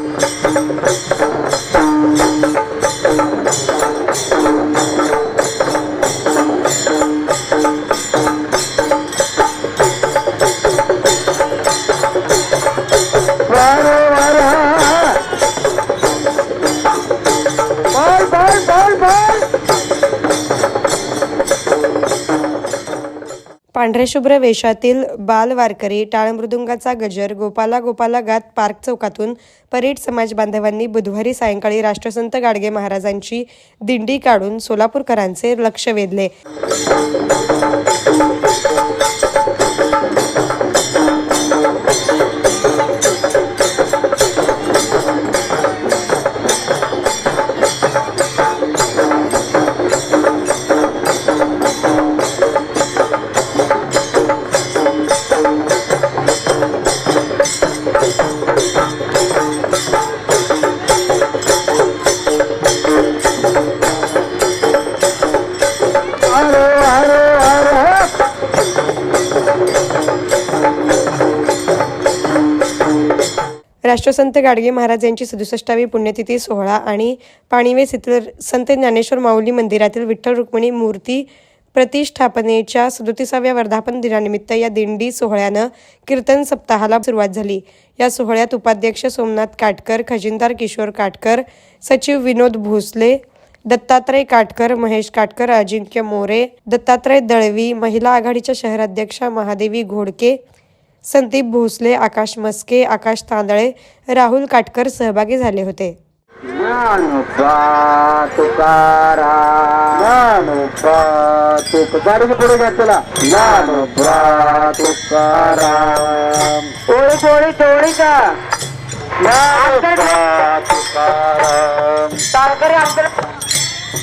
Thank you. पांढरेशुभ्र वेशातील बाल वारकरी टाळमृदुंगाचा गजर गोपाला गोपाला गात पार्क चौकातून परेड समाज बांधवांनी बुधवारी सायंकाळी राष्ट्रसंत गाडगे महाराजांची दिंडी काढून सोलापूरकरांचे लक्ष वेधले. अरे अरे अरे राष्ट्रसंत गाडगे महाराज यांची सदुसष्टावी पुण्यतिथी सोहळा आणि पाणीवेस येथील संत ज्ञानेश्वर माऊली मंदिरातील विठ्ठल रुक्मिणी मूर्ती प्रतिष्ठापनेच्या सदोतीसाव्या वर्धापन दिनानिमित्त या दिंडी सोहळ्यानं कीर्तन सप्ताहाला सुरुवात झाली. या सोहळ्यात उपाध्यक्ष सोमनाथ काटकर खजिनदार किशोर काटकर सचिव विनोद भोसले दत्तात्रय काटकर महेश काटकर अजिंक्य मोरे दत्तात्रय दळवी महिला आघाडीच्या शहराध्यक्षा महादेवी घोडके संदीप भोसले आकाश मस्के आकाश तांदळे राहुल काटकर सहभागी झाले होते.